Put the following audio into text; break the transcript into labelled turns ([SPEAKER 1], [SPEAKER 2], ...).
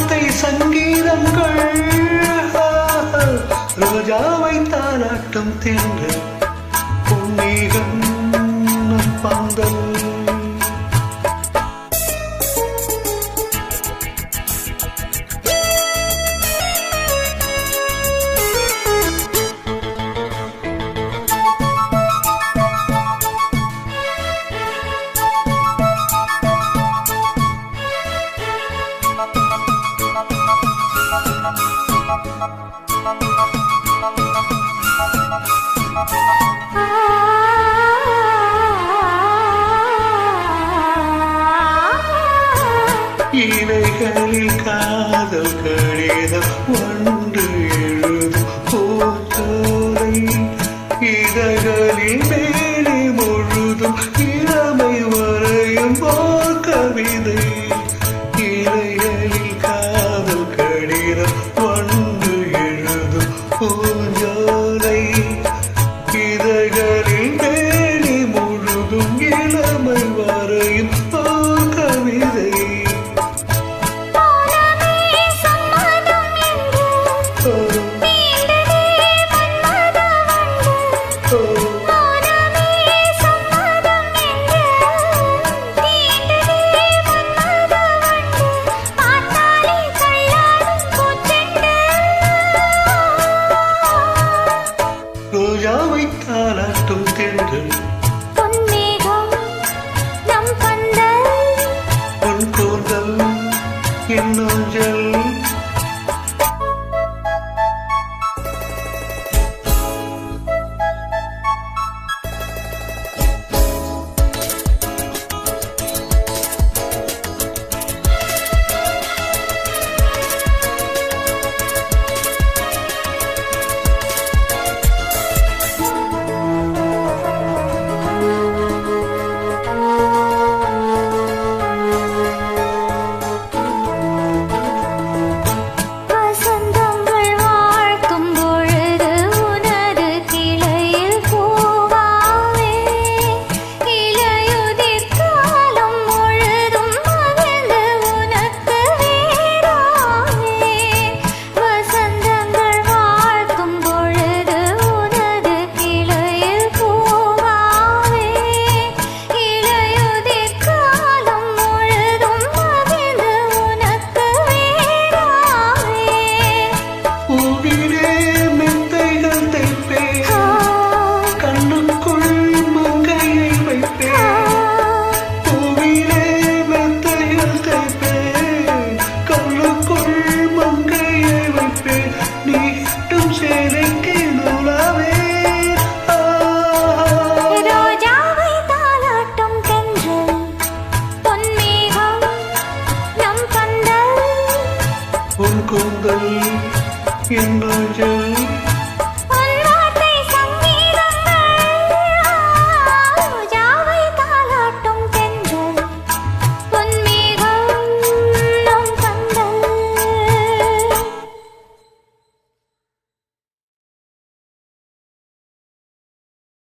[SPEAKER 1] வார்த்தை சங்கீதங்கள். ரோஜாவை தாராட்டம் தின்று. பொன்னீகம் இலைகளில் காதல் கடிதம் ஒன்று பூஞ்சோலை இதழ்களில் தாளாட்டுகின்ற
[SPEAKER 2] பொன்மேகம் நம் பந்தல்
[SPEAKER 1] பொன் கூந்தல் என்னோஞ்சல் கூந்தல் என்னும்